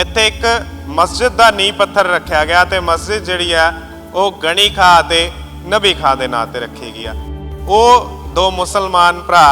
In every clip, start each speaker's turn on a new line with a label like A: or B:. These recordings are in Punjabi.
A: ਇੱਥੇ ਇੱਕ ਮਸਜਿਦ ਦਾ ਨੀਂਹ ਪੱਥਰ ਰੱਖਿਆ ਗਿਆ ਤੇ ਮਸਜਿਦ ਜਿਹੜੀ ਆ, ਉਹ ਗਣੀ ਖਾਂ ਅਤੇ ਨਬੀ ਖਾਂ ਦੇ ਨਾਂ ਤੇ ਰੱਖੀ ਗਈ ਆ। ਉਹ ਦੋ ਮੁਸਲਮਾਨ ਭਰਾ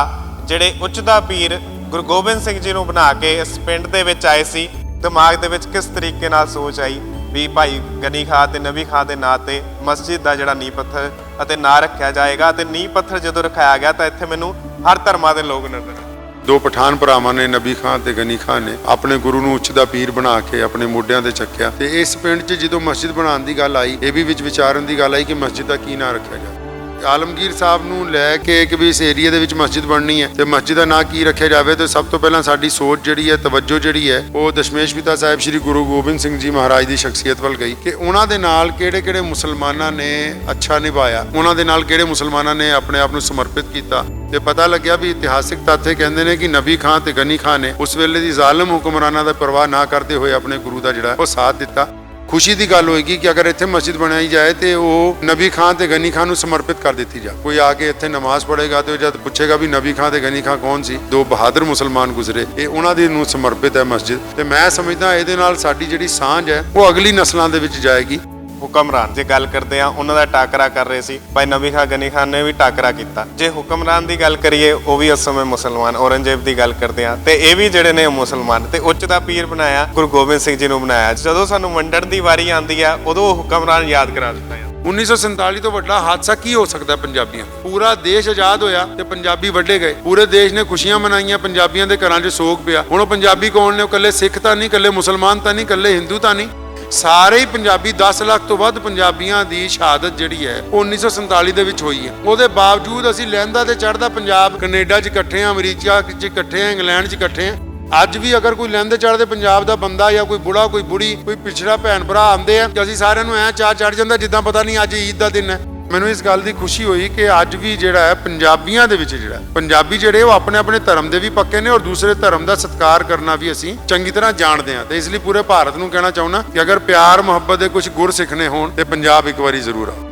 A: ਜਿਹੜੇ ਉੱਚ ਦਾ ਪੀਰ ਗੁਰੂ ਗੋਬਿੰਦ ਸਿੰਘ ਜੀ ਨੂੰ ਬਣਾ ਕੇ ਇਸ ਪਿੰਡ ਦੇ ਵਿੱਚ ਆਏ ਸੀ। ਦਿਮਾਗ ਦੇ ਵਿੱਚ ਕਿਸ ਤਰੀਕੇ ਨਾਲ ਸੋਚ ਆਈ ਵੀ ਭਾਈ ਗਨੀ ਖਾਂ ਤੇ ਨਬੀ ਖਾਂ ਦੇ ਨਾਂ ਤੇ ਮਸਜਿਦ ਦਾ ਜਿਹੜਾ ਨੀਂਹ ਪੱਥਰ ਅਤੇ ਨਾਂ ਰੱਖਿਆ ਜਾਏਗਾ ਤੇ ਨੀਂਹ ਪੱਥਰ ਜਦੋਂ ਰਖਾਇਆ ਗਿਆ ਤਾਂ ਇੱਥੇ ਮੈਨੂੰ ਹਰ ਧਰਮਾਂ ਦੇ ਲੋਕ ਨਜ਼ਰ ਆਏ
B: ਦੋ ਪਠਾਨ ਭਰਾਵਾਂ ਨੇ, ਨਬੀ ਖਾਨ ਤੇ ਗਨੀ ਖਾਨ ਨੇ, ਆਪਣੇ ਗੁਰੂ ਨੂੰ ਉੱਚ ਦਾ ਪੀਰ ਬਣਾ ਕੇ ਆਪਣੇ ਮੋਢਿਆਂ ਤੇ ਚੱਕਿਆ। ਤੇ ਇਸ ਪਿੰਡ 'ਚ ਜਦੋਂ ਮਸਜਿਦ ਬਣਾਉਣ ਦੀ ਗੱਲ ਆਈ, ਇਹ ਵੀ ਵਿੱਚ ਵਿਚਾਰਨ ਦੀ ਗੱਲ ਆਈ ਕਿ ਮਸਜਿਦ ਦਾ ਕੀ ਨਾਂ ਰੱਖਿਆ ਜਾਵੇ। ਆਲਮਗੀਰ ਸਾਹਿਬ ਨੂੰ ਲੈ ਕੇ ਕਿ ਵੀ ਇਸ ਏਰੀਆ ਦੇ ਵਿੱਚ ਮਸਜਿਦ ਬਣਨੀ ਹੈ ਤੇ ਮਸਜਿਦ ਦਾ ਨਾਂ ਕੀ ਰੱਖਿਆ ਜਾਵੇ, ਤੇ ਸਭ ਤੋਂ ਪਹਿਲਾਂ ਸਾਡੀ ਸੋਚ ਜਿਹੜੀ ਹੈ, ਤਵੱਜੋ ਜਿਹੜੀ ਹੈ, ਉਹ ਦਸ਼ਮੇਸ਼ ਪਿਤਾ ਸਾਹਿਬ ਸ੍ਰੀ ਗੁਰੂ ਗੋਬਿੰਦ ਸਿੰਘ ਜੀ ਮਹਾਰਾਜ ਦੀ ਸ਼ਖਸੀਅਤ ਵੱਲ ਗਈ ਕਿ ਉਹਨਾਂ ਦੇ ਨਾਲ ਕਿਹੜੇ-ਕਿਹੜੇ ਮੁਸਲਮਾਨਾਂ ਨੇ ਅੱਛਾ ਨਿਭਾਇਆ, ਉਹਨਾਂ ਦੇ ਨਾਲ ਕਿਹੜੇ ਮੁਸਲਮਾਨਾਂ ਨੇ ਆਪਣੇ ਆਪ ਨੂੰ ਸਮਰਪਿਤ ਕੀਤਾ। ਤੇ ਪਤਾ ਲੱਗਿਆ ਵੀ ਇਤਿਹਾਸਿਕ ਤੱਥ ਇਹ ਕਹਿੰਦੇ ਨੇ ਕਿ ਨਬੀ ਖਾਨ ਤੇ ਗਨੀ ਖਾਨ ਨੇ ਉਸ ਵੇਲੇ ਦੀ ਜ਼ਾਲਮ ਹੁਕਮਰਾਨਾਂ ਦਾ ਪਰਵਾਹ ਨਾ ਕਰਦੇ ਹੋਏ ਆਪਣੇ ਗੁਰੂ ਦਾ ਜਿਹੜਾ, ਉਹ ਸਾਥ ਦਿੱਤਾ। ਖੁਸ਼ੀ ਦੀ ਗੱਲ ਹੋਏਗੀ ਕਿ ਅਗਰ ਇੱਥੇ ਮਸਜਿਦ ਬਣਾਈ ਜਾਏ ਤੇ ਉਹ ਨਬੀ ਖਾਨ ਤੇ ਗਨੀ ਖਾਨ ਨੂੰ ਸਮਰਪਿਤ ਕਰ ਦਿੱਤੀ ਜਾ। ਕੋਈ ਆ ਕੇ ਇੱਥੇ ਨਮਾਜ਼ ਪੜ੍ਹੇਗਾ ਤੇ ਉਹ ਜਦ ਪੁੱਛੇਗਾ ਵੀ ਨਬੀ ਖਾਨ ਤੇ ਗਨੀ ਖਾਨ ਕੌਣ ਸੀ, ਦੋ ਬਹਾਦਰ ਮੁਸਲਮਾਨ ਗੁਜ਼ਰੇ, ਇਹ ਉਹਨਾਂ ਦੇ ਨੂੰ ਸਮਰਪਿਤ ਹੈ ਮਸਜਿਦ। ਤੇ ਮੈਂ ਸਮਝਦਾ ਇਹਦੇ ਨਾਲ ਸਾਡੀ ਜਿਹੜੀ ਸਾਂਝ ਹੈ, ਉਹ ਅਗਲੀ ਨਸਲਾਂ ਦੇ ਵਿੱਚ ਜਾਏਗੀ।
A: ਹੁਕਮਰਾਨ ਜੇ ਗੱਲ ਕਰਦੇ ਆ ਉਹਨਾਂ ਦਾ ਟਾਕਰਾ ਕਰ ਰਹੇ ਸੀ, ਭਾਈ ਨਬੀ ਖਾਨ ਗਨੀ ਖਾਨ ਨੇ ਵੀ ਟਾਕਰਾ ਕੀਤਾ। ਜੇ ਹੁਕਮਰਾਨ ਦੀ ਗੱਲ ਕਰੀਏ, ਉਹ ਵੀ ਉਸ ਸਮੇਂ ਮੁਸਲਮਾਨ, ਔਰੰਗਜ਼ੇਬ ਦੀ ਗੱਲ ਕਰਦੇ ਆ ਤੇ ਇਹ ਵੀ ਜਿਹੜੇ ਨੇ ਮੁਸਲਮਾਨ, ਤੇ ਉੱਚ ਦਾ ਪੀਰ ਬਣਾਇਆ, ਗੁਰੂ ਗੋਬਿੰਦ ਸਿੰਘ ਜੀ ਨੂੰ ਬਣਾਇਆ। ਜਦੋਂ ਸਾਨੂੰ ਵੰਡਣ ਦੀ ਵਾਰੀ ਆਉਂਦੀ ਆ, ਉਦੋਂ ਹੁਕਮਰਾਨ ਯਾਦ ਕਰਾ ਦਿੱਤਾ ਹੈ
B: 1947 ਤੋਂ ਵੱਡਾ ਹਾਦਸਾ ਕੀ ਹੋ ਸਕਦਾ ਪੰਜਾਬੀਆਂ? ਪੂਰਾ ਦੇਸ਼ ਆਜ਼ਾਦ ਹੋਇਆ ਤੇ ਪੰਜਾਬੀ ਵੱਡੇ ਗਏ। ਪੂਰੇ ਦੇਸ਼ ਨੇ ਖੁਸ਼ੀਆਂ ਮਨਾਈਆਂ, ਪੰਜਾਬੀਆਂ ਦੇ ਘਰਾਂ 'ਚ ਸੋਗ ਪਿਆ। ਹੁਣ ਉਹ ਪੰਜਾਬੀ ਕੌਣ ਨੇ? ਉਹ ਇਕੱਲੇ ਸਿੱਖ ਤਾਂ ਨਹੀਂ, ਇਕੱਲੇ ਮੁਸਲਮਾਨ ਤਾਂ ਨਹੀਂ, ਇਕੱਲੇ ਹਿੰਦੂ ਤਾਂ ਨਹੀਂ। ਸਾਰੇ ਹੀ ਪੰਜਾਬੀ 10 ਲੱਖ ਤੋਂ ਵੱਧ ਪੰਜਾਬੀਆਂ ਦੀ ਸ਼ਹਾਦਤ ਜਿਹੜੀ ਹੈ, ਉਹ 1947 ਦੇ ਵਿੱਚ ਹੋਈ ਹੈ। ਉਹਦੇ ਬਾਵਜੂਦ ਅਸੀਂ ਲਹਿੰਦਾ ਤੇ ਚੜਦਾ ਪੰਜਾਬ, ਕੈਨੇਡਾ 'ਚ ਇਕੱਠੇ ਆ ਅਮਰੀਕਾ 'ਚ ਇਕੱਠੇ ਆ ਇੰਗਲੈਂਡ 'ਚ ਇਕੱਠੇ ਆ ਅੱਜ ਵੀ ਅਗਰ ਕੋਈ ਲਹਿੰਦੇ ਚੜ੍ਹਦੇ ਪੰਜਾਬ ਦਾ ਬੰਦਾ ਜਾਂ ਕੋਈ ਬੁੜਾ, ਕੋਈ ਬੁੜੀ, ਕੋਈ ਪਿਛੜਾ ਭੈਣ ਭਰਾ ਆਉਂਦੇ ਆ, ਤੇ ਅਸੀਂ ਸਾਰਿਆਂ ਨੂੰ ਐ ਚਾਹ ਚੜ ਜਾਂਦਾ ਜਿੱਦਾਂ ਪਤਾ ਨਹੀਂ ਅੱਜ ਈਦ ਦਾ ਦਿਨ ਹੈ। ਮੈਨੂੰ ਇਸ ਗੱਲ ਦੀ ਖੁਸ਼ੀ ਹੋਈ ਕਿ ਅੱਜ ਵੀ ਜਿਹੜਾ ਹੈ ਪੰਜਾਬੀਆਂ ਦੇ ਵਿੱਚ ਜਿਹੜਾ ਪੰਜਾਬੀ ਜਿਹੜੇ ਉਹ ਆਪਣੇ ਆਪਣੇ ਧਰਮ ਦੇ ਵੀ ਪੱਕੇ ਨੇ ਔਰ ਦੂਸਰੇ ਧਰਮ ਦਾ ਸਤਿਕਾਰ ਕਰਨਾ ਵੀ ਅਸੀਂ ਚੰਗੀ ਤਰ੍ਹਾਂ ਜਾਣਦੇ ਹਾਂ। ਤੇ ਇਸ ਲਈ ਪੂਰੇ ਭਾਰਤ ਨੂੰ ਕਹਿਣਾ ਚਾਹੁੰਦਾ ਕਿ ਅਗਰ ਪਿਆਰ, ਮੁਹੱਬਤ ਦੇ ਕੁਝ ਗੁਰ ਸਿੱਖਣੇ ਹੋਣ ਤੇ ਪੰਜਾਬ ਇੱਕ ਵਾਰੀ ਜ਼ਰੂਰ ਆਓ।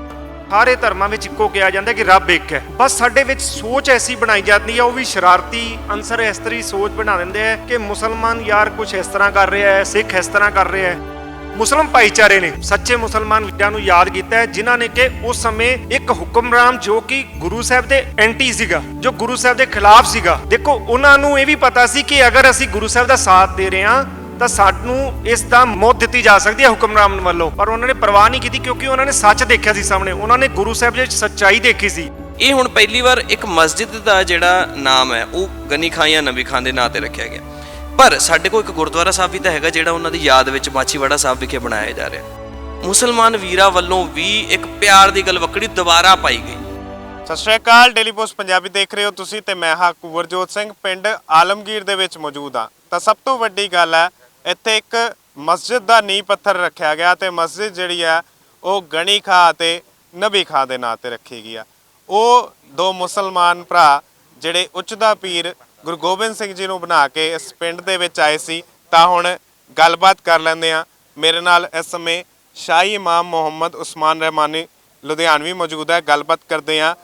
C: ਸਾਰੇ ਧਰਮਾਂ ਵਿੱਚ ਇੱਕੋ ਕਿਹਾ ਜਾਂਦਾ ਕਿ ਰੱਬ ਇੱਕ ਹੈ। ਬਸ ਸਾਡੇ ਵਿੱਚ ਸੋਚ ਐਸੀ ਬਣਾਈ ਜਾਂਦੀ ਹੈ, ਉਹ ਵੀ ਸ਼ਰਾਰਤੀ ਅਨਸਰ ਇਸ ਤਰੀ ਸੋਚ ਬਣਾ ਦਿੰਦੇ ਆ ਕਿ ਮੁਸਲਮਾਨ ਯਾਰ ਕੁਝ ਇਸ ਤਰ੍ਹਾਂ ਕਰ ਰਿਹਾ ਹੈ, ਸਿੱਖ ਇਸ ਤਰ੍ਹਾਂ ਕਰ ਰਿਹਾ ਹੈ। ਮੁਸਲਮ ਭਾਈਚਾਰੇ ਨੇ ਸੱਚੇ ਮੁਸਲਮਾਨ ਨੂੰ ਯਾਦ ਕੀਤਾ ਹੈ, ਜਿਨ੍ਹਾਂ ਨੇ ਕਿ ਉਸ ਸਮੇਂ ਇੱਕ ਹੁਕਮਰਾਨ ਜੋ ਕਿ ਗੁਰੂ ਸਾਹਿਬ ਦੇ ਐਂਟੀ ਸੀਗਾ, ਜੋ ਗੁਰੂ ਸਾਹਿਬ ਦੇ ਖਿਲਾਫ ਸੀਗਾ। ਦੇਖੋ, ਉਹਨਾਂ ਨੂੰ ਇਹ ਵੀ ਪਤਾ ਸੀ ਕਿ ਅਗਰ ਅਸੀਂ ਗੁਰੂ ਸਾਹਿਬ ਦਾ ਸਾਥ ਦੇ ਰਹੇ ਹਾਂ, ਤਾਂ ਸਾਨੂੰ ਇਸ ਦਾ ਮੌਤ ਦਿੱਤੀ ਜਾ ਸਕਦੀ ਹੈ ਹੁਕਮਰਾਨ ਵੱਲੋਂ। ਪਰ ਉਹਨਾਂ ਨੇ ਪਰਵਾਹ ਨਹੀਂ ਕੀਤੀ ਕਿਉਂਕਿ ਉਹਨਾਂ ਨੇ ਸੱਚ ਦੇਖਿਆ ਸੀ ਸਾਹਮਣੇ। ਉਹਨਾਂ ਨੇ ਗੁਰੂ ਸਾਹਿਬ ਵਿੱਚ ਸੱਚਾਈ ਦੇਖੀ ਸੀ।
D: ਇਹ ਹੁਣ ਪਹਿਲੀ ਵਾਰ ਇੱਕ ਮਸਜਿਦ ਦਾ ਜਿਹੜਾ ਨਾਮ ਹੈ, ਉਹ ਗਨੀ ਖਾਂ ਜਾਂ ਨਬੀ ਖਾਂ ਦੇ ਨਾਂ ਤੇ ਰੱਖਿਆ ਗਿਆ। ਪਰ ਸਾਡੇ ਕੋਲ ਇੱਕ ਗੁਰਦੁਆਰਾ ਸਾਹਿਬ ਵੀ ਤਾਂ ਹੈਗਾ ਜਿਹੜਾ ਉਹਨਾਂ ਦੀ ਯਾਦ ਵਿੱਚ ਮਾਚੀਵਾੜਾ ਸਾਹਿਬ ਵਿਖੇ ਬਣਾਇਆ ਜਾ ਰਿਹਾ। ਮੁਸਲਮਾਨ ਵੀਰਾਂ ਵੱਲੋਂ ਵੀ ਇੱਕ ਪਿਆਰ ਦੀ ਗੱਲ ਦੁਬਾਰਾ ਪਾਈ ਗਈ।
A: ਸਤਿ ਸ਼੍ਰੀ ਅਕਾਲ ਡੇਲੀ ਪੋਸਟ ਪੰਜਾਬੀ ਦੇਖ ਰਹੇ ਹੋ ਤੁਸੀਂ ਤੇ ਮੈਂ ਹਾਂ ਕੁਵਰਜੋਤ ਸਿੰਘ, ਪਿੰਡ ਆਲਮਗੀਰ ਦੇ ਵਿੱਚ ਮੌਜੂਦ ਹਾਂ। ਤਾਂ ਸਭ ਤੋਂ ਵੱਡੀ ਗੱਲ ਹੈ, ਇੱਥੇ ਇੱਕ ਮਸਜਿਦ ਦਾ ਨੀਂਹ ਪੱਥਰ ਰੱਖਿਆ ਗਿਆ ਤੇ ਮਸਜਿਦ ਜਿਹੜੀ ਆ ਉਹ ਗਣੀ ਖਾਂ ਤੇ ਨਬੀ ਖਾਂ ਦੇ ਨਾਂ ਤੇ ਰੱਖੀ ਗਈ ਆ। ਉਹ ਦੋ ਮੁਸਲਮਾਨ ਭਰਾ, ਜਿਹੜੇ ਉੱਚ ਦਾ ਪੀਰ ਗੁਰੂ ਗੋਬਿੰਦ ਸਿੰਘ ਜੀ ਨੂੰ ਬਣਾ ਕੇ ਇਸ ਪਿੰਡ ਦੇ ਵਿੱਚ ਆਏ ਸੀ, ਤਾਂ ਹੁਣ ਗੱਲਬਾਤ ਕਰ ਲੈਂਦੇ ਆ ਮੇਰੇ ਨਾਲ ਇਸ ਸਮੇਂ ਸ਼ਾਹੀ ਇਮਾਮ ਮੁਹੰਮਦ ਉਸਮਾਨ ਰਹਿਮਾਨੀ ਲੁਧਿਆਣਵੀ ਮੌਜੂਦ ਹੈ। ਗੱਲਬਾਤ ਕਰਦੇ ਆ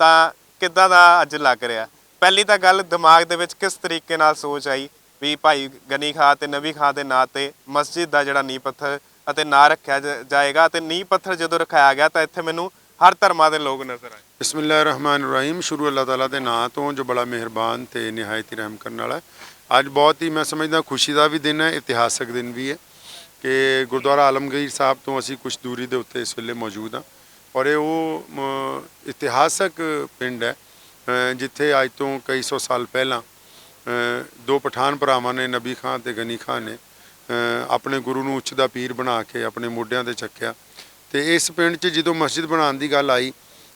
A: ਤਾਂ ਕਿੱਦਾਂ ਦਾ ਅੱਜ ਲੱਗ ਰਿਹਾ? ਪਹਿਲੀ ਤਾਂ ਗੱਲ ਦਿਮਾਗ ਦੇ ਵਿੱਚ ਕਿਸ ਤਰੀਕੇ ਨਾਲ ਸੋਚ ਆਈ ਵੀ ਭਾਈ ਗਨੀ ਖਾਂ ਤੇ ਨਬੀ ਖਾਂ ਦੇ ਨਾਂ ਤੇ ਮਸਜਿਦ ਦਾ ਜਿਹੜਾ ਨੀਂਹ ਪੱਥਰ ਅਤੇ ਨਾਂ ਰੱਖਿਆ ਜ- ਜਾਏਗਾ ਤੇ ਨੀਂਹ ਪੱਥਰ ਜਦੋਂ ਰਖਾਇਆ ਗਿਆ ਤਾਂ ਇੱਥੇ ਮੈਨੂੰ ਹਰ ਧਰਮਾਂ ਦੇ ਲੋਕ ਨਜ਼ਰ ਆਏ।
B: ਬਿਸਮਿਲ੍ਲਾਹਿਰਰਹਿਮਾਨਿਰਰਹੀਮ। ਸ਼ੁਰੂ ਅੱਲਾਹ ਤਾਲਾ ਦੇ ਨਾਂ ਤੋਂ ਜੋ ਬੜਾ ਮਿਹਰਬਾਨ ਤੇ ਨਿਹਾਇਤ ਹੀ ਰਹਿਮ ਕਰਨ ਵਾਲਾ ਅੱਜ ਬਹੁਤ ਹੀ ਮੈਂ ਸਮਝਦਾ ਖੁਸ਼ੀ ਦਾ ਵੀ ਦਿਨ ਹੈ, ਇਤਿਹਾਸਕ ਦਿਨ ਵੀ ਹੈ ਕਿ ਗੁਰਦੁਆਰਾ ਆਲਮਗੀਰ ਸਾਹਿਬ ਤੋਂ ਅਸੀਂ ਕੁਝ ਦੂਰੀ ਦੇ ਉੱਤੇ ਇਸ ਵੇਲੇ ਮੌਜੂਦ ਹਾਂ ਔਰ ਇਹ ਉਹ ਇਤਿਹਾਸਕ ਪਿੰਡ ਹੈ ਜਿੱਥੇ ਅੱਜ ਤੋਂ ਕਈ ਸੌ ਸਾਲ ਪਹਿਲਾਂ ਦੋ ਪਠਾਨ ਭਰਾਵਾਂ ਨੇ, ਨਬੀ ਖਾਨ ਤੇ ਗਨੀ ਖਾਨ ਨੇ ਆਪਣੇ ਗੁਰੂ ਨੂੰ ਉੱਚ ਦਾ ਪੀਰ ਬਣਾ ਕੇ ਆਪਣੇ ਮੋਢਿਆਂ ਤੇ ਚੱਕਿਆ ਤੇ ਇਸ ਪਿੰਡ 'ਚ ਜਦੋਂ ਮਸਜਿਦ ਬਣਾਉਣ ਦੀ ਗੱਲ ਆਈ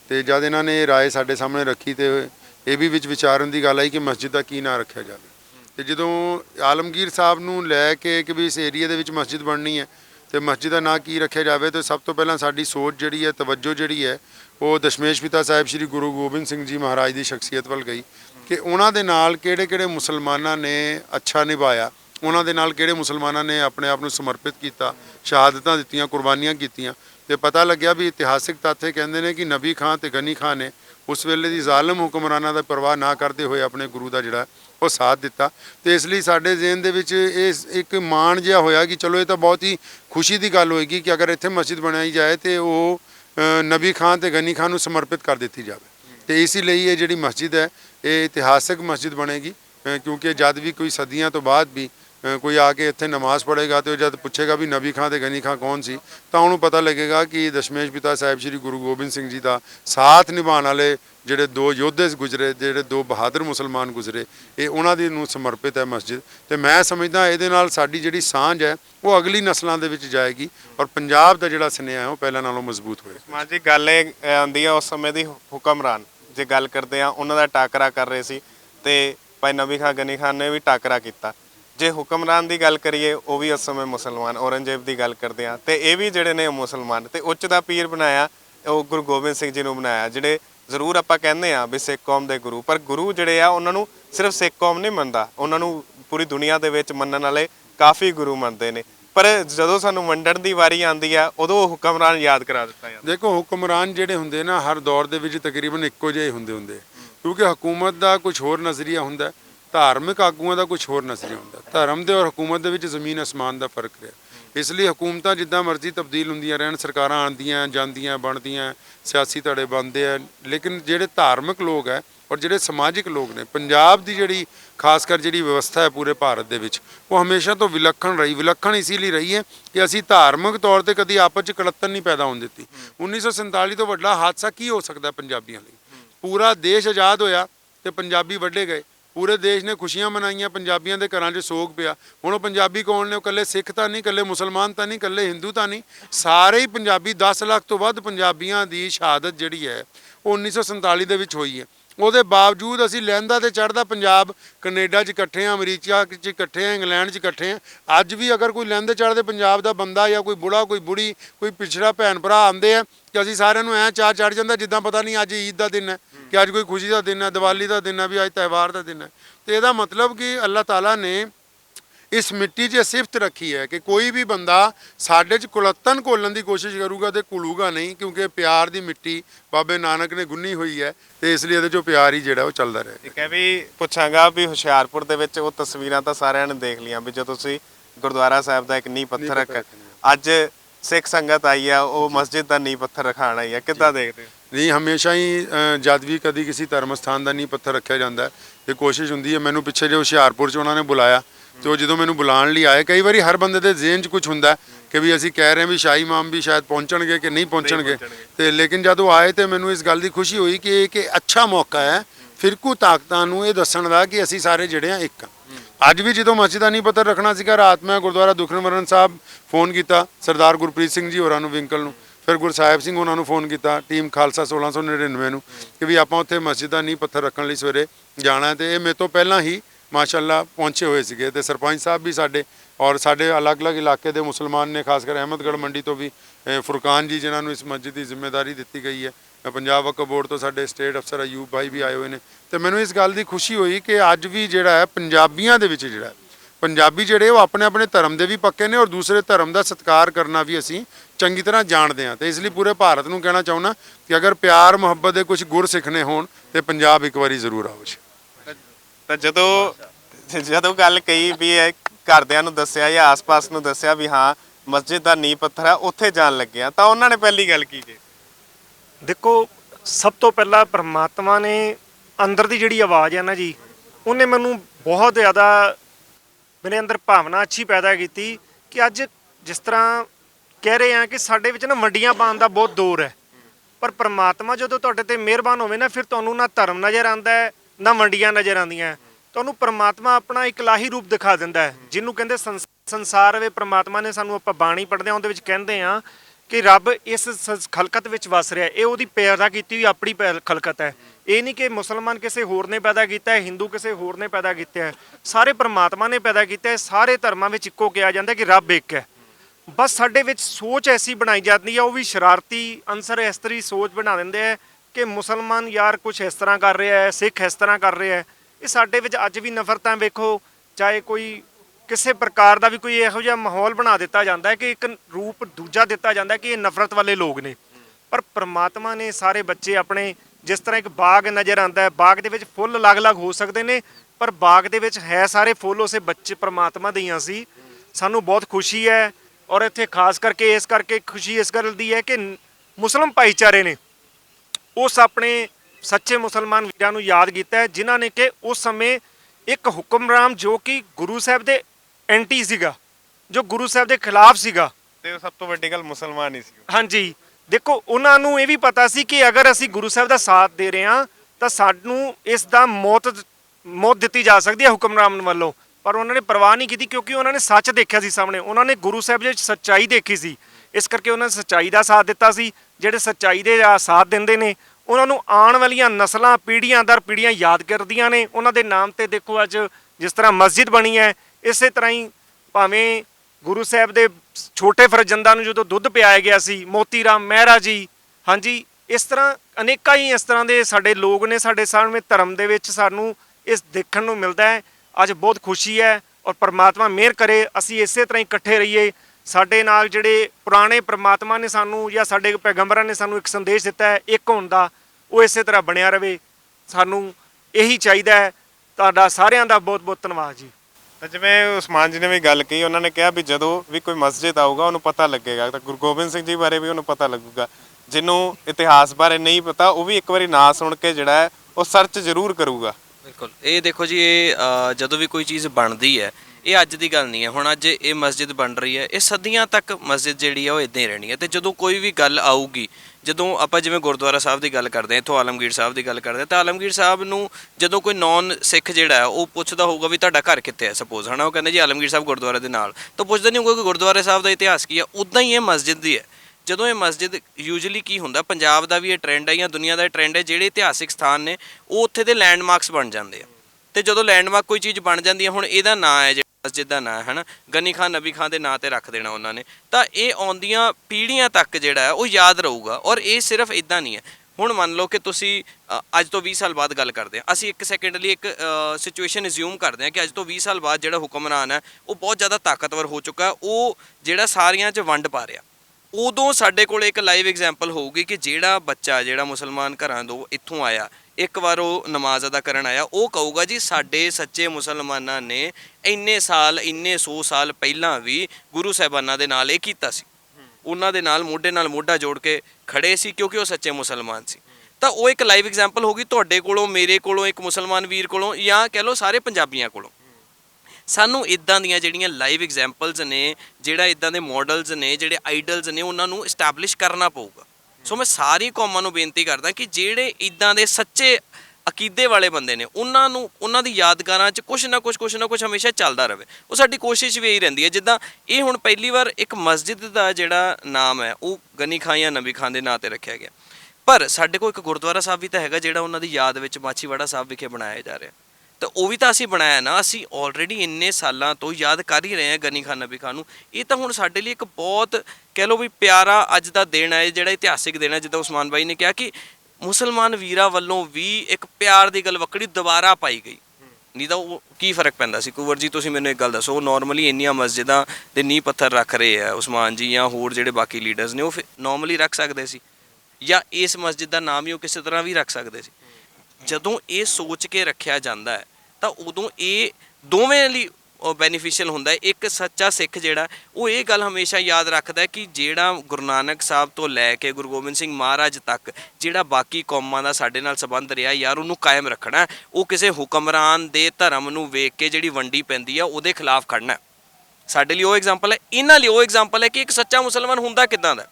B: ਤੇ ਜਦ ਇਹਨਾਂ ਨੇ ਰਾਏ ਸਾਡੇ ਸਾਹਮਣੇ ਰੱਖੀ ਤੇ ਇਹ ਵੀ ਵਿੱਚ ਵਿਚਾਰਨ ਦੀ ਗੱਲ ਆਈ ਕਿ ਮਸਜਿਦ ਦਾ ਕੀ ਨਾਂ ਰੱਖਿਆ ਜਾਵੇ। ਤੇ ਜਦੋਂ ਆਲਮਗੀਰ ਸਾਹਿਬ ਨੂੰ ਲੈ ਕੇ ਕਿ ਵੀ ਇਸ ਏਰੀਆ ਦੇ ਵਿੱਚ ਮਸਜਿਦ ਬਣਨੀ ਹੈ ਤੇ ਮਸਜਿਦ ਦਾ ਨਾਂ ਕੀ ਰੱਖਿਆ ਜਾਵੇ ਤੇ ਸਭ ਤੋਂ ਪਹਿਲਾਂ ਸਾਡੀ ਸੋਚ ਜਿਹੜੀ ਹੈ, ਤਵੱਜੋ ਜਿਹੜੀ ਹੈ, ਉਹ ਦਸ਼ਮੇਸ਼ ਪਿਤਾ ਸਾਹਿਬ ਸ੍ਰੀ ਗੁਰੂ ਗੋਬਿੰਦ ਸਿੰਘ ਜੀ ਮਹਾਰਾਜ ਦੀ ਸ਼ਖਸੀਅਤ ਵੱਲ ਗਈ ਕਿ ਉਹਨਾਂ ਦੇ ਨਾਲ ਕਿਹੜੇ-ਕਿਹੜੇ ਮੁਸਲਮਾਨਾਂ ਨੇ ਅੱਛਾ ਨਿਭਾਇਆ, ਉਹਨਾਂ ਦੇ ਨਾਲ ਕਿਹੜੇ ਮੁਸਲਮਾਨਾਂ ਨੇ ਆਪਣੇ ਆਪ ਨੂੰ ਸਮਰਪਿਤ ਕੀਤਾ, ਸ਼ਹਾਦਤਾਂ ਦਿੱਤੀਆਂ, ਕੁਰਬਾਨੀਆਂ ਕੀਤੀਆਂ ਤੇ ਪਤਾ ਲੱਗਿਆ ਵੀ ਇਤਿਹਾਸਿਕ ਤੱਥ ਇਹ ਕਹਿੰਦੇ ਨੇ ਕਿ ਨਬੀ ਖਾਨ ਤੇ ਗਨੀ ਖਾਨ ਨੇ ਉਸ ਵੇਲੇ ਦੀ ਜ਼ਾਲਮ ਹੁਕਮਰਾਨਾਂ ਦਾ ਪਰਵਾਹ ਨਾ ਕਰਦੇ ਹੋਏ ਆਪਣੇ ਗੁਰੂ ਦਾ ਜਿਹੜਾ ਉਹ ਸਾਥ ਦਿੱਤਾ। ਤੇ ਇਸ ਲਈ ਸਾਡੇ ਜ਼ਿਹਨ ਦੇ ਵਿੱਚ ਇਹ ਇੱਕ ਮਾਣ ਜਿਹਾ ਹੋਇਆ ਕਿ ਚਲੋ ਇਹ ਤਾਂ ਬਹੁਤ ਹੀ ਖੁਸ਼ੀ ਦੀ ਗੱਲ ਹੋਏਗੀ ਕਿ ਅਗਰ ਇੱਥੇ ਮਸਜਿਦ ਬਣਾਈ ਜਾਏ ਤੇ ਉਹ ਨਬੀ ਖਾਨ ਤੇ ਗਨੀ ਖਾਨ ਨੂੰ ਸਮਰਪਿਤ ਕਰ ਦਿੱਤੀ ਜਾਵੇ। ਤੇ ਇਸੇ ਲਈ ਇਹ ਜਿਹੜੀ ਮਸਜਿਦ ਹੈ, ਇਹ ਇਤਿਹਾਸਕ ਮਸਜਿਦ ਬਣੇਗੀ ਕਿਉਂਕਿ ਜਦ ਵੀ ਕੋਈ ਸਦੀਆਂ ਤੋਂ ਬਾਅਦ ਵੀ ਕੋਈ ਆ ਕੇ ਇੱਥੇ ਨਮਾਜ਼ ਪੜ੍ਹੇਗਾ ਤੇ ਉਹ ਜਦ ਪੁੱਛੇਗਾ ਵੀ ਨਬੀ ਖਾਂ ਤੇ ਗਨੀ ਖਾਂ ਕੌਣ ਸੀ, ਤਾਂ ਉਹਨੂੰ ਪਤਾ ਲੱਗੇਗਾ ਕਿ ਦਸ਼ਮੇਸ਼ ਪਿਤਾ ਸਾਹਿਬ ਸ੍ਰੀ ਗੁਰੂ ਗੋਬਿੰਦ ਸਿੰਘ ਜੀ ਦਾ ਸਾਥ ਨਿਭਾਉਣ ਵਾਲੇ ਜਿਹੜੇ ਦੋ ਯੋਧੇ ਗੁਜ਼ਰੇ, ਜਿਹੜੇ ਦੋ ਬਹਾਦਰ ਮੁਸਲਮਾਨ ਗੁਜ਼ਰੇ, ਇਹ ਉਹਨਾਂ ਦੀ ਨੂੰ ਸਮਰਪਿਤ ਹੈ ਮਸਜਿਦ। ਤੇ ਮੈਂ ਸਮਝਦਾ ਇਹਦੇ ਨਾਲ ਸਾਡੀ ਜਿਹੜੀ ਸਾਂਝ ਹੈ, ਉਹ ਅਗਲੀ ਨਸਲਾਂ ਦੇ ਵਿੱਚ ਜਾਏਗੀ ਔਰ ਪੰਜਾਬ ਦਾ ਜਿਹੜਾ ਸੁਨੇਹਾ ਹੈ, ਉਹ ਪਹਿਲਾਂ ਨਾਲੋਂ ਮਜ਼ਬੂਤ ਹੋਏਗਾ।
A: ਮਾਂ ਜੀ, ਗੱਲ ਇਹ ਆਉਂਦੀ ਆ ਉਸ ਸਮੇਂ ਦੀ ਹੁਕਮਰਾਨ ਜੇ ਗੱਲ ਕਰਦੇ ਆ, ਉਹਨਾਂ ਦਾ ਟਾਕਰਾ ਕਰ ਰਹੇ ਸੀ ਤੇ ਭਾਈ ਨਬੀ ਖਾਨ ਗਨੀ ਖਾਨ ਨੇ ਵੀ ਟਾਕਰਾ ਕੀਤਾ। ਜੇ ਹੁਕਮਰਾਨ ਦੀ ਗੱਲ ਕਰੀਏ, ਉਹ ਵੀ ਉਸ ਸਮੇਂ ਮੁਸਲਮਾਨ, ਔਰੰਗਜ਼ੇਬ ਦੀ ਗੱਲ ਕਰਦੇ ਆ ਤੇ ਇਹ ਵੀ ਜਿਹੜੇ ਨੇ ਉਹ ਮੁਸਲਮਾਨ, ਤੇ ਉੱਚ ਦਾ ਪੀਰ ਬਣਾਇਆ, ਉਹ ਗੁਰੂ ਗੋਬਿੰਦ ਸਿੰਘ ਜੀ ਨੂੰ ਬਣਾਇਆ, ਜਿਹੜੇ ਜ਼ਰੂਰ ਆਪਾਂ ਕਹਿੰਦੇ ਆ ਵੀ ਸਿੱਖ ਕੌਮ ਦੇ ਗੁਰੂ। ਪਰ ਗੁਰੂ ਜਿਹੜੇ ਆ, ਉਹਨਾਂ ਨੂੰ ਸਿਰਫ ਸਿੱਖ ਕੌਮ ਨਹੀਂ ਮੰਨਦਾ। ਉਹਨਾਂ ਨੂੰ ਪੂਰੀ ਦੁਨੀਆ ਦੇ ਵਿੱਚ ਮੰਨਣ ਵਾਲੇ ਕਾਫੀ ਗੁਰੂ ਮੰਨਦੇ ਨੇ। ਪਰ ਜਦੋਂ ਸਾਨੂੰ ਵੰਡਣ ਦੀ ਵਾਰੀ ਆਉਂਦੀ ਆ, ਉਦੋਂ ਉਹ ਹੁਕਮਰਾਨ ਯਾਦ ਕਰਾ ਦਿੱਤਾ ਜਾਂਦਾ।
B: ਦੇਖੋ, ਹੁਕਮਰਾਨ ਜਿਹੜੇ ਹੁੰਦੇ ਨਾ, ਹਰ ਦੌਰ ਦੇ ਵਿੱਚ ਤਕਰੀਬਨ ਇੱਕੋ ਜਿਹੇ ਹੁੰਦੇ ਹੁੰਦੇ। ਕਿਉਂਕਿ ਹਕੂਮਤ ਦਾ ਕੁਝ ਹੋਰ ਨਜ਼ਰੀਆ ਹੁੰਦਾ। ਧਾਰਮਿਕ ਆਗੂਆਂ ਦਾ ਕੁਝ ਹੋਰ ਨਜ਼ਰੀਆ ਹੁੰਦਾ। ਧਰਮ ਦੇ ਔਰ ਹਕੂਮਤ ਦੇ ਵਿੱਚ ਜ਼ਮੀਨ ਅਸਮਾਨ ਦਾ ਫ਼ਰਕ ਹੈ ਇਸ ਲਈ ਹਕੂਮਤਾਂ ਜਿੱਦਾਂ ਮਰਜ਼ੀ ਤਬਦੀਲ ਹੁੰਦੀਆਂ ਰਹਿਣ ਸਰਕਾਰਾਂ ਆਉਂਦੀਆਂ ਜਾਂਦੀਆਂ ਬਣਦੀਆਂ ਸਿਆਸੀ ਧੜੇ ਬਣਦੇ ਆ ਲੇਕਿਨ ਜਿਹੜੇ ਧਾਰਮਿਕ ਲੋਕ ਹੈ ਔਰ ਜਿਹੜੇ ਸਮਾਜਿਕ ਲੋਕ ਨੇ ਪੰਜਾਬ ਦੀ ਜਿਹੜੀ ਖਾਸ ਕਰ ਜਿਹੜੀ ਵਿਵਸਥਾ ਹੈ ਪੂਰੇ ਭਾਰਤ ਦੇ ਵਿੱਚ ਉਹ ਹਮੇਸ਼ਾ ਤੋਂ ਵਿਲੱਖਣ ਰਹੀ ਵਿਲੱਖਣ ਇਸੇ ਲਈ ਰਹੀ ਹੈ ਕਿ ਅਸੀਂ ਧਾਰਮਿਕ ਤੌਰ ਤੇ ਕਦੀ ਆਪਸ ਚ ਕੜੱਤਨ ਨਹੀਂ ਪੈਦਾ ਹੋਣ ਦਿੱਤੀ। 1947 ਤੋਂ ਵੱਡਾ ਹਾਦਸਾ ਕੀ ਹੋ ਸਕਦਾ ਪੰਜਾਬੀਆਂ ਲਈ? ਪੂਰਾ ਦੇਸ਼ ਆਜ਼ਾਦ ਹੋਇਆ ਤੇ ਪੰਜਾਬੀ ਵੱਢੇ ਗਏ। ਪੂਰੇ ਦੇਸ਼ ਨੇ ਖੁਸ਼ੀਆਂ ਮਨਾਈਆਂ, ਪੰਜਾਬੀਆਂ ਦੇ ਘਰਾਂ 'ਚ ਸੋਗ ਪਿਆ। ਹੁਣ ਉਹ ਪੰਜਾਬੀ ਕੌਣ ਨੇ? ਉਹ ਇਕੱਲੇ ਸਿੱਖ ਤਾਂ ਨਹੀਂ, ਇਕੱਲੇ ਮੁਸਲਮਾਨ ਤਾਂ ਨਹੀਂ, ਇਕੱਲੇ ਹਿੰਦੂ ਤਾਂ ਨਹੀਂ। ਸਾਰੇ ਹੀ ਪੰਜਾਬੀ 10 ਲੱਖ ਤੋਂ ਵੱਧ ਪੰਜਾਬੀਆਂ ਦੀ ਸ਼ਹਾਦਤ ਜਿਹੜੀ ਹੈ, ਉਹ 1947 ਦੇ ਵਿੱਚ ਹੋਈ ਹੈ। ਉਹਦੇ ਬਾਵਜੂਦ ਅਸੀਂ ਲਹਿੰਦਾ ਤੇ ਚੜਦਾ ਪੰਜਾਬ, ਕੈਨੇਡਾ 'ਚ ਇਕੱਠੇ ਆ ਅਮਰੀਕਾ 'ਚ ਇਕੱਠੇ ਆ ਇੰਗਲੈਂਡ 'ਚ ਇਕੱਠੇ ਆ ਅੱਜ ਵੀ ਅਗਰ ਕੋਈ ਲਹਿੰਦੇ ਚੜਦੇ ਪੰਜਾਬ ਦਾ ਬੰਦਾ ਜਾਂ ਕੋਈ ਬੁੜਾ, ਕੋਈ ਬੁੜੀ, ਕੋਈ ਪਿਛੜਾ ਭੈਣ ਭਰਾ ਆਉਂਦੇ ਆ ਕਿ ਅਸੀਂ ਸਾਰਿਆਂ ਨੂੰ ਐ ਚਾਰ ਚੜ ਜਾਂਦਾ ਜਿੱਦਾਂ ਪਤਾ ਨਹੀਂ ਅੱਜ ਈਦ ਦਾ ਦਿਨ ਹੈ। ਕਿ ਅੱਜ ਕੋਈ ਖੁਸ਼ੀ ਦਾ ਦਿਨ ਹੈ ਦੀਵਾਲੀ ਦਾ ਦਿਨ ਹੈ ਵੀ ਅੱਜ ਤਿਉਹਾਰ ਦਾ ਦਿਨ ਹੈ। ਤੇ ਇਹਦਾ ਮਤਲਬ ਕਿ ਅੱਲਾਹ ਤਾਲਾ ਨੇ ਇਸ ਮਿੱਟੀ 'ਚ ਸਿਫਤ ਰੱਖੀ ਹੈ ਕਿ ਕੋਈ ਵੀ ਬੰਦਾ ਸਾਡੇ 'ਚ ਕੁਲੱਤਨ ਘੋਲਣ ਦੀ ਕੋਸ਼ਿਸ਼ ਕਰੂਗਾ ਤੇ ਕੁਲੂਗਾ ਨਹੀਂ ਕਿਉਂਕਿ ਪਿਆਰ ਦੀ ਮਿੱਟੀ ਬਾਬੇ ਨਾਨਕ ਨੇ ਗੁੰਨੀ ਹੋਈ ਹੈ ਤੇ ਇਸ ਲਈ ਇਹਦੇ 'ਚੋਂ ਪਿਆਰ ਹੀ ਜਿਹੜਾ ਉਹ ਚੱਲਦਾ ਰਹੇ
A: ਠੀਕ ਹੈ ਵੀ ਪੁੱਛਾਂਗਾ ਵੀ ਹੁਸ਼ਿਆਰਪੁਰ ਦੇ ਵਿੱਚ ਉਹ ਤਸਵੀਰਾਂ ਤਾਂ ਸਾਰਿਆਂ ਨੇ ਦੇਖ ਲੀਆਂ ਵੀ ਜਦੋਂ ਤੁਸੀਂ ਗੁਰਦੁਆਰਾ ਸਾਹਿਬ ਦਾ ਇੱਕ ਨੀਂਹ ਪੱਥਰ ਰੱਖ ਅੱਜ ਸਿੱਖ ਸੰਗਤ ਆਈ ਆ ਉਹ ਮਸਜਿਦ ਦਾ ਨੀਂਹ ਪੱਥਰ ਰਖਾਣ ਆਈ ਆ। ਕਿੱਦਾਂ ਦੇਖਦੇ ਹੋ?
B: ਨਹੀਂ ਹਮੇਸ਼ਾ ਹੀ ਜਦ ਵੀ ਕਦੀ ਕਿਸੇ ਧਰਮ ਸਥਾਨ ਦਾ ਨਹੀਂ ਪੱਥਰ ਰੱਖਿਆ ਜਾਂਦਾ ਤੇ ਕੋਸ਼ਿਸ਼ ਹੁੰਦੀ ਹੈ। ਮੈਨੂੰ ਪਿੱਛੇ ਜੇ ਹੁਸ਼ਿਆਰਪੁਰ 'ਚ ਉਹਨਾਂ ਨੇ ਬੁਲਾਇਆ ਤੇ ਉਹ ਜਦੋਂ ਮੈਨੂੰ ਬੁਲਾਉਣ ਲਈ ਆਏ ਕਈ ਵਾਰੀ ਹਰ ਬੰਦੇ ਦੇ ਜ਼ਿਹਨ 'ਚ ਕੁਝ ਹੁੰਦਾ ਕਿ ਵੀ ਅਸੀਂ ਕਹਿ ਰਹੇ ਹਾਂ ਵੀ ਸ਼ਾਹੀ ਇਮਾਮ ਵੀ ਸ਼ਾਇਦ ਪਹੁੰਚਣਗੇ ਕਿ ਨਹੀਂ ਪਹੁੰਚਣਗੇ। ਤੇ ਲੇਕਿਨ ਜਦੋਂ ਆਏ ਤੇ ਮੈਨੂੰ ਇਸ ਗੱਲ ਦੀ ਖੁਸ਼ੀ ਹੋਈ ਕਿ ਇਹ ਕਿ ਅੱਛਾ ਮੌਕਾ ਹੈ ਫਿਰਕੂ ਤਾਕਤਾਂ ਨੂੰ ਇਹ ਦੱਸਣ ਦਾ ਕਿ ਅਸੀਂ ਸਾਰੇ ਜਿਹੜੇ ਆ ਇੱਕ ਹਾਂ। ਅੱਜ ਵੀ ਜਦੋਂ ਮਸਜਿਦ ਦਾ ਨਹੀਂ ਪੱਥਰ ਰੱਖਣਾ ਸੀਗਾ ਰਾਤ ਮੈਂ ਗੁਰਦੁਆਰਾ ਦੁਖਨਿਵਾਰਨ ਸਾਹਿਬ ਫੋਨ ਕੀਤਾ ਸਰਦਾਰ ਗੁਰਪ੍ਰੀਤ ਸਿੰਘ ਜੀ ਹੋਰਾਂ ਨੂੰ ਵਿੰਕਲ ਨੂੰ। ਫਿਰ ਗੁਰਸਾਹਿਬ ਸਿੰਘ ਉਹਨਾਂ ਨੂੰ ਫੋਨ ਕੀਤਾ, ਟੀਮ ਖਾਲਸਾ 1699 ਨੂੰ ਕਿ ਵੀ ਆਪਾਂ ਉੱਥੇ ਮਸਜਿਦ ਦਾ ਨੀਂਹ ਪੱਥਰ ਰੱਖਣ ਲਈ ਸਵੇਰੇ ਜਾਣਾ ਹੈ ਤੇ ਇਹ ਮੇਰੇ ਤੋਂ ਪਹਿਲਾਂ ਹੀ ਮਾਸ਼ਾਅੱਲਾ ਪਹੁੰਚੇ ਹੋਏ ਸੀਗੇ ਤੇ ਸਰਪੰਚ ਸਾਹਿਬ ਵੀ ਸਾਡੇ ਔਰ ਸਾਡੇ ਅਲੱਗ-ਅਲੱਗ ਇਲਾਕੇ ਦੇ ਮੁਸਲਮਾਨ ਨੇ, ਖਾਸ ਕਰ ਅਹਿਮਦਗੜ੍ਹ ਮੰਡੀ ਤੋਂ ਵੀ ਫੁਰਕਾਨ ਜੀ ਜਿਨ੍ਹਾਂ ਨੂੰ ਇਸ ਮਸਜਿਦ ਦੀ ਜ਼ਿੰਮੇਵਾਰੀ ਦਿੱਤੀ ਗਈ ਹੈ। ਪੰਜਾਬ ਵਕਫ ਬੋਰਡ ਤੋਂ ਸਾਡੇ ਸਟੇਟ ਅਫਸਰ ਅਯੂਬ ਭਾਈ ਵੀ ਆਏ ਹੋਏ ਨੇ ਤੇ ਮੈਨੂੰ ਇਸ ਗੱਲ ਦੀ ਖੁਸ਼ੀ ਹੋਈ ਕਿ ਅੱਜ ਵੀ ਜਿਹੜਾ ਹੈ ਪੰਜਾਬੀਆਂ ਦੇ ਵਿੱਚ ਜਿਹੜਾ ਪੰਜਾਬੀ ਜਿਹੜੇ ਉਹ ਆਪਣੇ ਆਪਣੇ ਧਰਮ ਦੇ ਵੀ ਪੱਕੇ ਨੇ ਔਰ ਦੂਸਰੇ ਧਰਮ ਦਾ ਸਤਿਕਾਰ ਕਰਨਾ ਵੀ ਅਸੀਂ ਚੰਗੀ ਤਰ੍ਹਾਂ ਜਾਣਦੇ ਹਾਂ। ਤੇ ਇਸ ਲਈ ਪੂਰੇ ਭਾਰਤ ਨੂੰ ਕਹਿਣਾ ਚਾਹੁੰਦਾ ਕਿ ਅਗਰ ਪਿਆਰ ਮੁਹੱਬਤ ਦੇ ਕੁਝ ਗੁਰ ਸਿੱਖਣੇ ਹੋਣ ਤੇ ਪੰਜਾਬ ਇੱਕ ਵਾਰੀ ਜ਼ਰੂਰ ਆਓ ਜੀ।
A: ਤਾਂ ਜਦੋਂ ਜਦੋਂ ਗੱਲ ਕਹੀ ਵੀ ਇਹ ਘਰਦਿਆਂ ਨੂੰ ਦੱਸਿਆ ਜਾਂ ਆਸ-ਪਾਸ ਨੂੰ ਦੱਸਿਆ ਵੀ ਹਾਂ ਮਸਜਿਦ ਦਾ ਨੀਂਹ ਪੱਥਰ ਆ ਉੱਥੇ ਜਾਣ ਲੱਗਿਆ ਤਾਂ ਉਹਨਾਂ ਨੇ ਪਹਿਲੀ ਗੱਲ ਕੀ ਕੀਤੀ
C: ਦੇਖੋ ਸਭ ਤੋਂ ਪਹਿਲਾਂ ਪ੍ਰਮਾਤਮਾ ਨੇ ਅੰਦਰ ਦੀ ਜਿਹੜੀ ਆਵਾਜ਼ ਹੈ ਨਾ ਜੀ ਉਹਨੇ ਮੈਨੂੰ ਬਹੁਤ ਜ਼ਿਆਦਾ ਮੇਰੇ ਅੰਦਰ ਭਾਵਨਾ ਅੱਛੀ ਪੈਦਾ ਕੀਤੀ ਕਿ ਅੱਜ ਜਿਸ ਤਰ੍ਹਾਂ ਕਹਿ ਰਹੇ ਆ ਕਿ ਸਾਡੇ ਵਿੱਚ ਨਾ ਮੰਡੀਆਂ ਪਾਉਣ ਦਾ ਬਹੁਤ ਦੌਰ ਹੈ। ਪਰ ਪ੍ਰਮਾਤਮਾ ਜਦੋਂ ਤੁਹਾਡੇ ਤੇ ਮਿਹਰਬਾਨ ਹੋਵੇ ਨਾ, ਫਿਰ ਤੁਹਾਨੂੰ ਨਾ ਧਰਮ ਨਜ਼ਰ ਆਉਂਦਾ ਹੈ, ਨਾ ਮੰਡੀਆਂ ਨਜ਼ਰ ਆਉਂਦੀਆਂ। ਤੁਹਾਨੂੰ ਪ੍ਰਮਾਤਮਾ ਆਪਣਾ ਇਕਲਾਹੀ ਰੂਪ ਦਿਖਾ ਦਿੰਦਾ ਹੈ, ਜਿਹਨੂੰ ਕਹਿੰਦੇ ਸੰਸ- ਸੰਸਾਰ ਵੇ ਪ੍ਰਮਾਤਮਾ ਨੇ ਸਾਨੂੰ ਆਪਾਂ ਬਾਣੀ ਪੜ੍ਹਦੇ ਆ ਉਹਦੇ ਵਿੱਚ ਕਹਿੰਦੇ ਆ ਕਿ ਰੱਬ ਇਸ ਸ- ਖਲਕਤ ਵਿੱਚ ਵਸ ਰਿਹਾ ਹੈ। ਇਹ ਉਹਦੀ ਪੈਦਾ ਕੀਤੀ ਹੋਈ ਆਪਣੀ ਪੈ- ਖਲਕਤ ਹੈ। ਇਹ ਨਹੀਂ ਕਿ ਮੁਸਲਮਾਨ ਕਿਸੇ ਹੋਰ ਨੇ ਪੈਦਾ ਕੀਤਾ ਹੈ, ਹਿੰਦੂ ਕਿਸੇ ਹੋਰ ਨੇ ਪੈਦਾ ਕੀਤਾ ਹੈ। ਸਾਰੇ ਪ੍ਰਮਾਤਮਾ ਨੇ ਪੈਦਾ ਕੀਤਾ ਹੈ, ਸਾਰੇ ਧਰਮਾਂ ਵਿੱਚ ਇੱਕੋ ਕਿਹਾ ਜਾਂਦਾ ਕਿ ਰੱਬ ਇੱਕ ਹੈ। ਬਸ ਸਾਡੇ ਵਿੱਚ ਸੋਚ ਐਸੀ ਬਣਾਈ ਜਾਂਦੀ ਹੈ ਉਹ ਵੀ ਸ਼ਰਾਰਤੀ ਅਨਸਰ ਇਸ ਤਰੀ ਸੋਚ ਬਣਾ ਦਿੰਦੇ ਆ ਕਿ ਮੁਸਲਮਾਨ ਯਾਰ ਕੁਝ ਇਸ ਤਰ੍ਹਾਂ ਕਰ ਰਿਹਾ ਹੈ, ਸਿੱਖ ਇਸ ਤਰ੍ਹਾਂ ਕਰ ਰਿਹਾ ਹੈ। ਇਹ ਸਾਡੇ ਵਿੱਚ ਅੱਜ ਵੀ ਨਫ਼ਰਤਾਂ ਵੇਖੋ, ਚਾਹੇ ਕੋਈ ਕਿਸੇ ਪ੍ਰਕਾਰ ਦਾ ਵੀ ਕੋਈ ਇਹੋ ਜਿਹਾ ਮਾਹੌਲ ਬਣਾ ਦਿੱਤਾ ਜਾਂਦਾ ਹੈ ਕਿ ਇੱਕ ਰੂਪ ਦੂਜਾ ਦਿੱਤਾ ਜਾਂਦਾ ਹੈ ਕਿ ਇਹ ਨਫ਼ਰਤ ਵਾਲੇ ਲੋਕ ਨੇ। ਪਰ ਪ੍ਰਮਾਤਮਾ ਨੇ ਸਾਰੇ ਬੱਚੇ ਆਪਣੇ ਜਿਸ ਤਰ੍ਹਾਂ ਇੱਕ ਬਾਗ ਨਜ਼ਰ ਆਉਂਦਾ ਹੈ, ਬਾਗ ਦੇ ਵਿੱਚ ਫੁੱਲ ਅਲੱਗ-ਅਲੱਗ ਹੋ ਸਕਦੇ ਨੇ, ਪਰ ਬਾਗ ਦੇ ਵਿੱਚ ਹੈ ਸਾਰੇ ਫੁੱਲ ਉਸੇ ਬੱਚੇ ਪ੍ਰਮਾਤਮਾ ਦੇ ਹੀ ਸੀ। ਸਾਨੂੰ ਬਹੁਤ ਖੁਸ਼ੀ ਹੈ ਔਰ ਇੱਥੇ ਖਾਸ ਕਰਕੇ ਇਸ ਕਰਕੇ ਖੁਸ਼ੀ ਇਸ ਗੱਲ ਦੀ ਹੈ ਕਿ ਮੁਸਲਮ ਭਾਈਚਾਰੇ ਨੇ ਉਸ ਆਪਣੇ ਸੱਚੇ ਮੁਸਲਮਾਨ ਵੀਰਾਂ ਨੂੰ ਯਾਦ ਕੀਤਾ ਜਿਨ੍ਹਾਂ ਨੇ ਕਿ ਉਸ ਸਮੇਂ ਇੱਕ ਹੁਕਮਰਾਨ ਜੋ ਕਿ ਗੁਰੂ ਸਾਹਿਬ ਦੇ ਐਂਟੀ ਸੀਗਾ ਜੋ ਗੁਰੂ ਸਾਹਿਬ ਦੇ ਖਿਲਾਫ ਸੀਗਾ।
A: ਤੇ ਸਭ ਤੋਂ ਵੱਡੀ ਗੱਲ ਮੁਸਲਮਾਨ ਹੀ ਸੀ।
C: ਹਾਂਜੀ। ਦੇਖੋ ਉਹਨਾਂ ਨੂੰ ਇਹ ਵੀ ਪਤਾ ਸੀ ਕਿ ਅਗਰ ਅਸੀਂ ਗੁਰੂ ਸਾਹਿਬ ਦਾ ਸਾਥ ਦੇ ਰਹੇ ਹਾਂ ਤਾਂ ਸਾਨੂੰ ਇਸ ਦਾ ਮੌਤ ਮੌਤ ਦਿੱਤੀ ਜਾ ਸਕਦੀ ਹੈ ਹੁਕਮਰਾਨ ਵੱਲੋਂ। ਪਰ ਉਹਨਾਂ ਨੇ ਪਰਵਾਹ ਨਹੀਂ ਕੀਤੀ ਕਿਉਂਕਿ ਉਹਨਾਂ ਨੇ ਸੱਚ ਦੇਖਿਆ ਸੀ ਸਾਹਮਣੇ। ਉਹਨਾਂ ਨੇ ਗੁਰੂ ਸਾਹਿਬ ਦੇ ਵਿੱਚ ਸੱਚਾਈ ਦੇਖੀ ਸੀ। ਇਸ ਕਰਕੇ ਉਹਨਾਂ ਨੇ ਸੱਚਾਈ ਦਾ ਸਾਥ ਦਿੱਤਾ ਸੀ। ਜਿਹੜੇ ਸੱਚਾਈ ਦੇ ਸਾਥ ਦਿੰਦੇ ਨੇ ਉਹਨਾਂ ਨੂੰ ਆਉਣ ਵਾਲੀਆਂ ਨਸਲਾਂ ਪੀੜ੍ਹੀਆਂ ਦਰ ਪੀੜ੍ਹੀਆਂ ਯਾਦ ਕਰਦੀਆਂ ਨੇ। ਉਹਨਾਂ ਦੇ ਨਾਮ ਤੇ ਦੇਖੋ ਅੱਜ ਜਿਸ ਤਰ੍ਹਾਂ ਮਸਜਿਦ ਬਣੀ ਹੈ ਇਸੇ ਤਰ੍ਹਾਂ ਹੀ ਭਾਵੇਂ ਗੁਰੂ ਸਾਹਿਬ ਦੇ ਛੋਟੇ ਫਰਜ਼ੰਦਾਂ ਨੂੰ ਜਦੋਂ ਦੁੱਧ ਪਿਆਇਆ ਗਿਆ ਸੀ, ਮੋਤੀ ਰਾਮ ਮਹਿਰਾ ਜੀ, ਹਾਂਜੀ, ਇਸ ਤਰ੍ਹਾਂ ਅਨੇਕਾਂ ਹੀ ਇਸ ਤਰ੍ਹਾਂ ਦੇ ਸਾਡੇ ਲੋਕ ਨੇ, ਸਾਡੇ ਸਾਹਮਣੇ ਧਰਮ ਦੇ ਵਿੱਚ ਸਾਨੂੰ ਇਸ ਦੇਖਣ ਨੂੰ ਮਿਲਦਾ ਹੈ। ਅੱਜ ਬਹੁਤ ਖੁਸ਼ੀ ਹੈ ਔਰ ਪਰਮਾਤਮਾ ਮਿਹਰ ਕਰੇ, ਅਸੀਂ ਇਸੇ ਤਰ੍ਹਾਂ ਹੀ ਇਕੱਠੇ ਰਹੀਏ। ਸਾਡੇ ਨਾਲ ਜਿਹੜੇ ਪੁਰਾਣੇ ਪਰਮਾਤਮਾ ਨੇ ਸਾਨੂੰ ਜਾਂ ਸਾਡੇ ਪੈਗੰਬਰਾਂ ਨੇ ਸਾਨੂੰ ਇੱਕ ਸੰਦੇਸ਼ ਦਿੱਤਾ ਹੈ, ਇੱਕ ਹੋਣ ਦਾ, ਉਹ ਇਸੇ ਤਰ੍ਹਾਂ ਬਣਿਆ ਰਵੇ। ਸਾਨੂੰ ਇਹੀ ਚਾਹੀਦਾ ਹੈ। ਤੁਹਾਡਾ ਸਾਰਿਆਂ ਦਾ ਬਹੁਤ ਬਹੁਤ ਧੰਨਵਾਦ ਜੀ।
A: ਤਾਂ ਜਿਵੇਂ ਉਸਮਾਨ ਜੀ ਨੇ ਵੀ ਗੱਲ ਕਹੀ, ਉਹਨਾਂ ਨੇ ਕਿਹਾ ਵੀ ਜਦੋਂ ਵੀ ਕੋਈ ਮਸਜਿਦ ਆਊਗਾ, ਉਹਨੂੰ ਪਤਾ ਲੱਗੇਗਾ। ਤਾਂ ਗੁਰੂ ਗੋਬਿੰਦ ਸਿੰਘ ਜੀ ਬਾਰੇ ਵੀ ਉਹਨੂੰ ਪਤਾ ਲੱਗੂਗਾ। ਜਿਹਨੂੰ ਇਤਿਹਾਸ ਬਾਰੇ ਨਹੀਂ ਪਤਾ, ਉਹ ਵੀ ਇੱਕ ਵਾਰੀ ਨਾਂ ਸੁਣ ਕੇ ਜਿਹੜਾ ਹੈ, ਉਹ ਸਰਚ ਜ਼ਰੂਰ ਕਰੂਗਾ।
D: ਬਿਲਕੁਲ। ਇਹ ਦੇਖੋ ਜੀ ਇਹ ਅ, ਜਦੋਂ ਵੀ ਕੋਈ ਚੀਜ਼ ਬਣਦੀ ਹੈ ਇਹ ਅੱਜ ਦੀ ਗੱਲ ਨਹੀਂ ਹੈ। ਹੁਣ ਅੱਜ ਇਹ ਮਸਜਿਦ ਬਣ ਰਹੀ ਹੈ। ਇਹ ਸਦੀਆਂ ਤੱਕ ਮਸਜਿਦ ਜਿਹੜੀ ਹੈ ਉਹ ਇਦਾਂ ਹੀ ਰਹਿਣੀ ਹੈ। ਤੇ ਜਦੋਂ ਕੋਈ ਵੀ ਗੱਲ ਆਊਗੀ ਜਦੋਂ ਆਪਾਂ ਜਿਵੇਂ ਗੁਰਦੁਆਰਾ ਸਾਹਿਬ ਦੀ ਗੱਲ ਕਰਦੇ ਹਾਂ ਇੱਥੋਂ ਆਲਮਗੀਰ ਸਾਹਿਬ ਦੀ ਗੱਲ ਕਰਦੇ ਹਾਂ ਤਾਂ ਆਲਮਗੀਰ ਸਾਹਿਬ ਨੂੰ ਜਦੋਂ ਕੋਈ ਨੌਨ ਸਿੱਖ ਜਿਹੜਾ ਹੈ ਉਹ ਪੁੱਛਦਾ ਹੋਊਗਾ ਵੀ ਤੁਹਾਡਾ ਘਰ ਕਿੱਥੇ ਹੈ ਸਪੋਜ਼ ਹਨਾ? ਉਹ ਕਹਿੰਦੇ ਜੀ ਆਲਮਗੀਰ ਸਾਹਿਬ ਗੁਰਦੁਆਰੇ ਦੇ ਨਾਲ। ਤਾਂ ਪੁੱਛਦਾ ਨਹੀਂ ਹੋਊਗਾ ਕਿ ਗੁਰਦੁਆਰੇ ਸਾਹਿਬ ਦਾ ਇਤਿਹਾਸ ਕੀ ਹੈ? ਉਦਾਂ ਹੀ ਇਹ ਮਸਜਿਦ ਦੀ ਹੈ। ਜਦੋਂ ਇਹ ਮਸਜਿਦ ਯੂਜੂਲੀ ਕੀ ਹੁੰਦਾ, ਪੰਜਾਬ ਦਾ ਵੀ ਇਹ ਟ੍ਰੈਂਡ ਹੈ ਜਾਂ ਦੁਨੀਆ ਦਾ ਇਹ ਟ੍ਰੈਂਡ ਹੈ ਜਿਹੜੇ ਇਤਿਹਾਸਿਕ ਸਥਾਨ ਨੇ, ਉਹ ਉੱਥੇ ਦੇ ਲੈਂਡਮਾਰਕਸ ਬਣ ਜਾਂਦੇ ਆ। ਤੇ ਜਦੋਂ ਲੈਂਡਮਾਰਕ ਕੋਈ ਚੀਜ਼ ਬਣ ਜਾਂਦੀ ਹੈ ਹੁਣ ਇਹਦਾ ਨਾਂ ਹੈ, ਜਿਹੜਾ ਮਸਜਿਦ ਦਾ ਨਾਂ ਹੈ, ਹਨਾ? ਗਨੀ ਖਾਨ, ਨਬੀ ਖਾਨ ਦੇ ਨਾਂ ਤੇ ਰੱਖ ਦੇਣਾ ਉਹਨਾਂ ਨੇ। ਤਾਂ ਇਹ ਆਉਂਦੀਆਂ ਪੀੜ੍ਹੀਆਂ ਤੱਕ ਜਿਹੜਾ ਹੈ, ਉਹ ਯਾਦ ਰਹੂਗਾ। ਔਰ ਇਹ ਸਿਰਫ ਇਦਾਂ ਨਹੀਂ ਹੈ। ਹੁਣ ਮੰਨ ਲਓ ਕਿ ਤੁਸੀਂ ਅੱਜ ਤੋਂ 20 ਸਾਲ ਬਾਅਦ ਗੱਲ ਕਰਦੇ ਹਾਂ ਅਸੀਂ ਇੱਕ ਸੈਕਿੰਡ ਲਈ ਇੱਕ ਸਿਚੁਏਸ਼ਨ ਅਸਿਊਮ ਕਰਦੇ ਹਾਂ ਕਿ ਅੱਜ ਤੋਂ 20 ਸਾਲ ਬਾਅਦ ਜਿਹੜਾ ਹੁਕਮਰਾਨ ਹੈ, ਉਹ ਬਹੁਤ ਜ਼ਿਆਦਾ ਤਾਕਤਵਰ ਹੋ ਚੁੱਕਾ ਉਹ ਜਿਹੜਾ ਸਾਰਿਆਂ 'ਚ ਵੰਡ ਪਾ ਰਿਹਾ। ਉਦੋਂ ਸਾਡੇ ਕੋਲ ਇੱਕ ਲਾਈਵ ਐਗਜ਼ਾਮਪਲ ਹੋਊਗੀ ਕਿ ਜਿਹੜਾ ਬੱਚਾ, ਜਿਹੜਾ ਮੁਸਲਮਾਨ ਘਰਾਂ ਤੋਂ ਇੱਥੋਂ ਆਇਆ, ਇੱਕ ਵਾਰ ਉਹ ਨਮਾਜ਼ ਅਦਾ ਕਰਨ ਆਇਆ, ਉਹ ਕਹੂਗਾ, ਜੀ, ਸਾਡੇ ਸੱਚੇ ਮੁਸਲਮਾਨਾਂ ਨੇ ਇੰਨੇ ਸਾਲ, ਇੰਨੇ 100 ਸਾਲ ਪਹਿਲਾਂ ਵੀ ਗੁਰੂ ਸਾਹਿਬਾਨਾਂ ਦੇ ਨਾਲ ਇਹ ਕੀਤਾ ਸੀ। ਉਹਨਾਂ ਦੇ ਨਾਲ, ਮੋਢੇ ਨਾਲ ਮੋਢਾ ਜੋੜ ਕੇ ਖੜੇ ਸੀ ਕਿਉਂਕਿ ਉਹ ਸੱਚੇ ਮੁਸਲਮਾਨ ਸੀ। ਤਾਂ ਉਹ ਇੱਕ ਲਾਈਵ ਐਗਜ਼ਾਮਪਲ ਹੋਗੀ ਤੁਹਾਡੇ ਕੋਲੋਂ, ਮੇਰੇ ਕੋਲੋਂ, ਇੱਕ ਮੁਸਲਮਾਨ ਵੀਰ ਕੋਲੋਂ ਜਾਂ ਕਹਿ ਲਓ ਸਾਰੇ ਪੰਜਾਬੀਆਂ ਕੋਲੋਂ। ਸਾਨੂੰ ਇਦਾਂ ਦੀਆਂ ਜਿਹੜੀਆਂ ਲਾਈਵ ਐਗਜ਼ਾਮਪਲਸ ਨੇ, ਜਿਹੜਾ ਇਦਾਂ ਦੇ ਮਾਡਲਸ ਨੇ, ਜਿਹੜੇ ਆਈਡਲਸ ਨੇ, ਉਹਨਾਂ ਨੂੰ ਐਸਟੈਬਲਿਸ਼ ਕਰਨਾ ਪਊਗਾ। ਸੋ ਮੈਂ ਸਾਰੀ ਕੌਮਾਂ ਨੂੰ ਬੇਨਤੀ ਕਰਦਾ ਕਿ ਜਿਹੜੇ ਇਦਾਂ ਦੇ ਸੱਚੇ ਅਕੀਦੇ ਵਾਲੇ ਬੰਦੇ ਨੇ, ਉਹਨਾਂ ਨੂੰ, ਉਹਨਾਂ ਦੀ ਯਾਦਗਾਰਾਂ 'ਚ ਕੁਛ ਨਾ ਕੁਛ ਕੁਛ ਨਾ ਕੁਛ ਹਮੇਸ਼ਾ ਚੱਲਦਾ ਰਹੇ। ਉਹ ਸਾਡੀ ਕੋਸ਼ਿਸ਼ ਵੀ ਇਹੀ ਰਹਿੰਦੀ ਹੈ, ਜਿੱਦਾਂ ਇਹ ਹੁਣ ਪਹਿਲੀ ਵਾਰ ਇੱਕ ਮਸਜਿਦ ਦਾ ਜਿਹੜਾ ਨਾਮ ਹੈ, ਉਹ ਗਨੀ ਖਾਂ ਜਾਂ ਨਬੀ ਖਾਂ ਦੇ ਨਾਂ ਤੇ ਰੱਖਿਆ ਗਿਆ। ਪਰ ਸਾਡੇ ਕੋਲ ਇੱਕ ਗੁਰਦੁਆਰਾ ਸਾਹਿਬ ਵੀ ਤਾਂ ਹੈਗਾ, ਜਿਹੜਾ ਉਹਨਾਂ ਦੀ ਯਾਦ ਵਿੱਚ ਮਾਛੀਵਾੜਾ ਸਾਹਿਬ ਵਿਖੇ ਬਣਾਇਆ ਜਾ ਰਿਹਾ। ਤਾਂ ਉਹ ਵੀ ਤਾਂ ਅਸੀਂ ਬਣਾਇਆ ਨਾ, ਅਸੀਂ ਆਲਰੇਡੀ ਇੰਨੇ ਸਾਲਾਂ ਤੋਂ ਯਾਦ ਕਰ ਹੀ ਰਹੇ ਹਾਂ ਗਨੀ ਖਾਨ, ਨਬੀ ਨੂੰ। ਇਹ ਤਾਂ ਹੁਣ ਸਾਡੇ ਲਈ ਇੱਕ ਬਹੁਤ ਕਹਿ ਲਓ ਵੀ ਪਿਆਰਾ ਅੱਜ ਦਾ ਦਿਨ ਹੈ ਜਿਹੜਾ ਇਤਿਹਾਸਿਕ ਦਿਨ ਹੈ, ਜਿੱਦਾਂ ਉਸਮਾਨ ਬਾਈ ਨੇ ਕਿਹਾ ਕਿ ਮੁਸਲਮਾਨ ਵੀਰਾਂ ਵੱਲੋਂ ਵੀ ਇੱਕ ਪਿਆਰ ਦੀ ਗੱਲ ਵਕੜੀ ਦੁਬਾਰਾ ਪਾਈ ਗਈ। ਨਹੀਂ ਤਾਂ ਉਹ ਕੀ ਫ਼ਰਕ ਪੈਂਦਾ ਸੀ? ਕੁਵਰ ਜੀ, ਤੁਸੀਂ ਮੈਨੂੰ ਇੱਕ ਗੱਲ ਦੱਸੋ ਨਾਰਮਲੀ ਇੰਨੀਆਂ ਮਸਜਿਦਾਂ ਦੇ ਨੀਂਹ ਪੱਥਰ ਰੱਖ ਰਹੇ ਆ, ਉਸਮਾਨ ਜੀ ਜਾਂ ਹੋਰ ਜਿਹੜੇ ਬਾਕੀ ਲੀਡਰਸ ਨੇ, ਉਹ ਨਾਰਮਲੀ ਰੱਖ ਸਕਦੇ ਸੀ? ਜਾਂ ਇਸ ਮਸਜਿਦ ਦਾ ਨਾਮ ਹੀ ਉਹ ਕਿਸੇ ਤਰ੍ਹਾਂ ਵੀ ਰੱਖ ਸਕਦੇ ਸੀ? ਜਦੋਂ ਇਹ ਸੋਚ ਕੇ ਰੱਖਿਆ ਜਾਂਦਾ ਹੈ ਤਾਂ ਉਦੋਂ ਇਹ ਦੋਵੇਂ ਲਈ ਬੈਨੀਫੀਸ਼ੀਅਲ ਹੁੰਦਾ ਹੈ। ਇੱਕ ਸੱਚਾ ਸਿੱਖ ਜਿਹੜਾ, ਉਹ ਇਹ ਗੱਲ ਹਮੇਸ਼ਾ ਯਾਦ ਰੱਖਦਾ ਕਿ ਜਿਹੜਾ ਗੁਰੂ ਨਾਨਕ ਸਾਹਿਬ ਤੋਂ ਲੈ ਕੇ ਗੁਰੂ ਗੋਬਿੰਦ ਸਿੰਘ ਮਹਾਰਾਜ ਤੱਕ ਜਿਹੜਾ ਬਾਕੀ ਕੌਮਾਂ ਦਾ ਸਾਡੇ ਨਾਲ ਸੰਬੰਧ ਰਿਹਾ, ਯਾਰ ਉਹਨੂੰ ਕਾਇਮ ਰੱਖਣਾ ਉਹ ਕਿਸੇ ਹੁਕਮਰਾਨ ਦੇ ਧਰਮ ਨੂੰ ਵੇਖ ਕੇ ਜਿਹੜੀ ਵੰਡੀ ਪੈਂਦੀ ਆ, ਉਹਦੇ ਖਿਲਾਫ ਖੜਨਾ ਸਾਡੇ ਲਈ ਉਹ ਐਗਜ਼ਾਮਪਲ ਹੈ। ਇਹਨਾਂ ਲਈ ਉਹ ਐਗਜ਼ਾਮਪਲ ਹੈ ਕਿ ਇੱਕ ਸੱਚਾ ਮੁਸਲਮਾਨ ਹੁੰਦਾ ਕਿਦਾਂ ਦਾ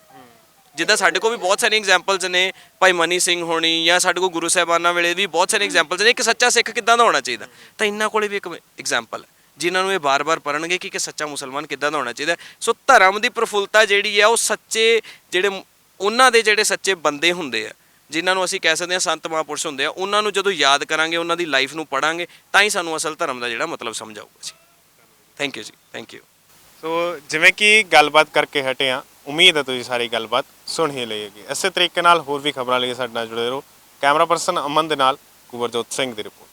D: ਜਿੱਦਾਂ ਸਾਡੇ ਕੋਲ ਵੀ ਬਹੁਤ ਸਾਰੇ ਐਗਜ਼ਾਮਪਲਸ ਨੇ, ਭਾਈ ਮਨੀ ਸਿੰਘ ਹੋਣੀ ਜਾਂ ਸਾਡੇ ਕੋਲ ਗੁਰੂ ਸਾਹਿਬਾਨਾਂ ਵੇਲੇ ਵੀ ਬਹੁਤ ਸਾਰੇ ਐਗਜ਼ਾਮਪਲਸ ਨੇ, ਇੱਕ ਸੱਚਾ ਸਿੱਖ ਕਿੱਦਾਂ ਦਾ ਹੋਣਾ ਚਾਹੀਦਾ? ਤਾਂ ਇਹਨਾਂ ਕੋਲੇ ਵੀ ਇੱਕ ਐਗਜ਼ਾਮਪਲ ਹੈ, ਜਿਨ੍ਹਾਂ ਨੂੰ ਇਹ ਬਾਰ-ਬਾਰ ਪੜਨਗੇ ਕਿ ਇੱਕ ਸੱਚਾ ਮੁਸਲਮਾਨ ਕਿੱਦਾਂ ਦਾ ਹੋਣਾ ਚਾਹੀਦਾ ਸੋ ਧਰਮ ਦੀ ਪ੍ਰਫੁੱਲਤਾ ਜਿਹੜੀ ਆ ਉਹ ਸੱਚੇ ਜਿਹੜੇ ਉਹਨਾਂ ਦੇ ਜਿਹੜੇ ਸੱਚੇ ਬੰਦੇ ਹੁੰਦੇ ਆ, ਜਿਨ੍ਹਾਂ ਨੂੰ ਅਸੀਂ ਕਹਿ ਸਕਦੇ ਹਾਂ ਸੰਤ ਮਹਾਂਪੁਰਸ਼ ਹੁੰਦੇ ਆ, ਉਹਨਾਂ ਨੂੰ ਜਦੋਂ ਯਾਦ ਕਰਾਂਗੇ, ਉਹਨਾਂ ਦੀ ਲਾਈਫ ਨੂੰ ਪੜਾਂਗੇ ਤਾਂ ਹੀ ਸਾਨੂੰ ਅਸਲ ਧਰਮ ਦਾ ਜਿਹੜਾ ਮਤਲਬ ਸਮਝ ਆਊਗਾ ਜੀ। ਥੈਂਕ ਯੂ ਜੀ ਥੈਂਕ ਯੂ
A: ਸੋ ਜਿਵੇਂ ਕਿ ਗੱਲਬਾਤ ਕਰਕੇ ਹਟੇ ਆ ਉਮੀਦ ਹੈ ਤੁਸੀਂ ਸਾਰੀ ਗੱਲਬਾਤ ਸੁਣ ਹੀ ਲਈਏਗੀ ਇਸੇ ਤਰੀਕੇ ਨਾਲ ਹੋਰ ਵੀ ਖਬਰਾਂ ਲਈ ਸਾਡੇ ਨਾਲ ਜੁੜੇ ਰਹੋ। ਕੈਮਰਾ ਪਰਸਨ ਅਮਨ ਦੇ ਨਾਲ ਕੁਵਰਜੋਤ ਸਿੰਘ ਦੀ ਰਿਪੋਰਟ।